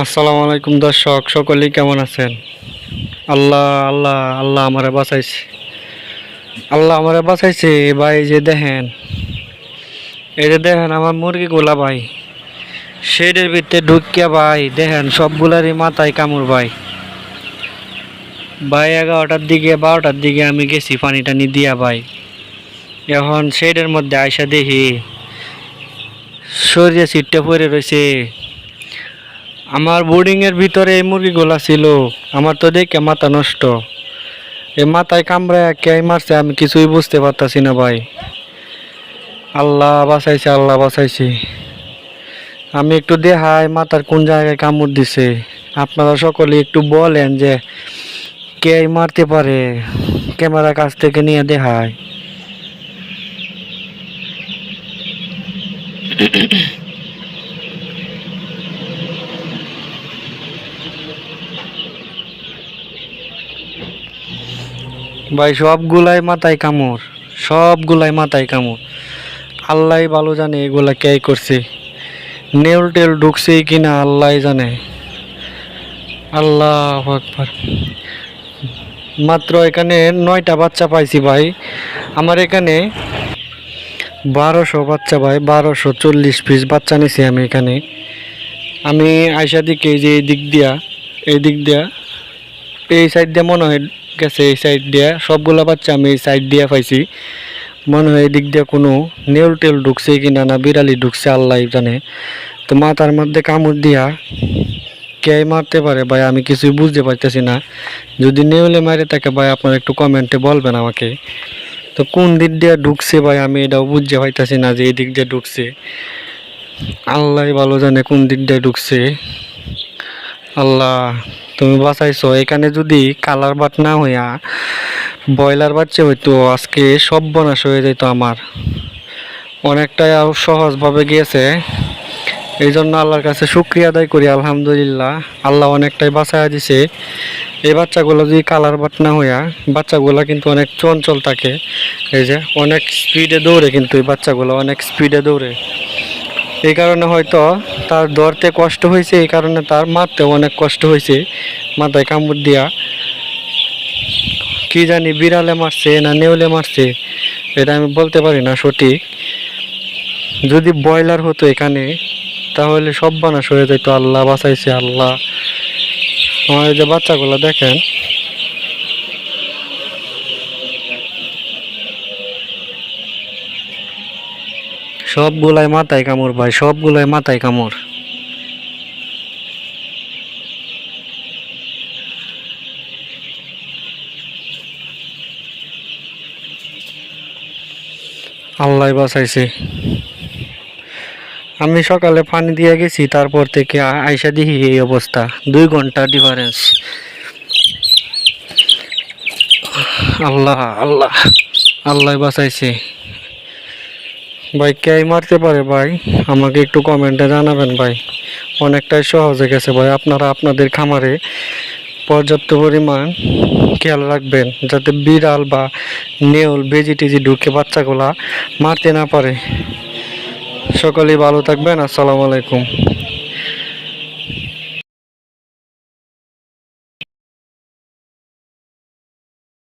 আসসালামু আলাইকুম দর্শক, সকলেই কেমন আছেন? আল্লাহ আল্লাহ আল্লাহ আমারে বাঁচাইছে। আল্লাহ আমারে বাঁচাইছে। ভাই যে দেখেন, এই যে দেখেন আমার মুরগিগুলা ভাই শেডের ভিতরে ঢুকিয়া ভাই, দেখেন সবগুলারই মাথায় কামড় ভাই। ভাই, এগারোটার দিকে, বারোটার দিকে আমি গেছি পানি টানি দিয়া ভাই। এখন শেডের মধ্যে আইসা দেখি, সরিয়ে সিটটা পরে রয়েছে আমার বোর্ডিং এর ভিতরে এই মুরগিগুলা ছিল। আমার তো দেখে মাথা নষ্ট। এই মাথায় কামড়ায় কে মারছে, আমি কিছুই বুঝতে পারতাছি না ভাই। আল্লাহ বাঁচাইছে আল্লাহ বাঁচাইছে। আমি একটু দেখাই মাথার কোন জায়গায় কামড় দিছে। আপনারা সকলে একটু বলেন যে কে মারতে পারে। ক্যামেরা কাছ থেকে নিয়ে দেখায় ভাই সবগুলাই মাথায় কামড় সবগুলাই মাথায় কামড়। আল্লাহ ভালো জানে এগুলা কে করছে। নেল টেল ঢুকছে কিনা আল্লাহ জানে। আল্লাহ আকবার। মাত্র এখানে নয়টা বাচ্চা পাইছি ভাই। আমার এখানে বারোশো বাচ্চা ভাই, বারোশো চল্লিশ পিস বাচ্চা নিছি আমি এখানে। আমি আয়সা দিকে যে এই দিক দিয়া, এই দিক দিয়া এই সাইড দিয়ে মনে হয় গেছে, এই সাইড দিয়ে সবগুলা বাচ্চা আমি এই সাইড দিয়ে পাইছি। মনে হয় এই দিক দিয়ে কোনো নেউল টেল ঢুকছে কিনা না না বিড়ালি ঢুকছে, আল্লাহ জানে। তো মাথার মধ্যে কামড় দিয়া কে মারতে পারে ভাই আমি কিছুই বুঝতে পারতেছি না। যদি নেউলে মারে থাকে ভাই আপনারা একটু কমেন্টে বলবেন আমাকে। তো কোন দিক দিয়ে ঢুকছে ভাই আমি এটাও বুঝতে পারতেছি না যে এই দিক দিয়ে ঢুকছে। আল্লাহ ভালো জানে কোন দিক দিয়ে ঢুকছে। আল্লাহ তুমি বাঁচাইছো। এখানে যদি কালার বাট না হইয়া ব্রয়লার বাচ্চা হইতো, আজকে সব বনাশ হয়ে যেত আমার। অনেকটাই সহজভাবে গিয়েছে। এই জন্য আল্লাহর কাছে শুক্রিয়া আদায় করি, আলহামদুলিল্লাহ। আল্লাহ অনেকটাই বাঁচায় দিছে। এই বাচ্চাগুলো যদি কালার বাট না হইয়া, বাচ্চাগুলো কিন্তু অনেক চঞ্চল থাকে। এই যে অনেক স্পিডে দৌড়ে কিন্তু এই বাচ্চাগুলো অনেক স্পিডে দৌড়ে। এই কারণে হয়তো তার ধরতে কষ্ট হয়েছে, এই কারণে তার মারতেও অনেক কষ্ট হয়েছে, মাথায় কামড় দিয়া। কি জানি বিড়ালে মারছে না নেউলে মারছে, এটা আমি বলতে পারি না সঠিক। যদি ব্রয়লার হতো এখানে, তাহলে সব বানাস হয়ে যেত, আল্লাহ বাঁচাইছে, আল্লাহ। আমার যে বাচ্চাগুলো দেখেন। সবগুলাই মাথায় কামড় ভাই, সবগুলাই মাথায় কামড়। আল্লাহ বাঁচাইছে। আমি সকালে পানি দিয়ে গেছি, তারপর থেকে আইসা দিহি এই অবস্থা। দুই ঘণ্টা ডিফারেন্স আল্লাহ আল্লাহ আল্লাহ বাঁচাইছে। ভাই, কে মারতে পারে ভাই? আমাকে একটু কমেন্টে জানাবেন ভাই। অনেকটাই সহজ হয়ে গেছে ভাই। আপনারা আপনাদের খামারে পর্যাপ্ত পরিমাণ খেয়াল রাখবেন যাতে বিড়াল বা নেউল বেজি টেজি ঢুকে বাচ্চাগুলা মারতে না পারে। সকলেই ভালো থাকবেন, আসসালামু আলাইকুম।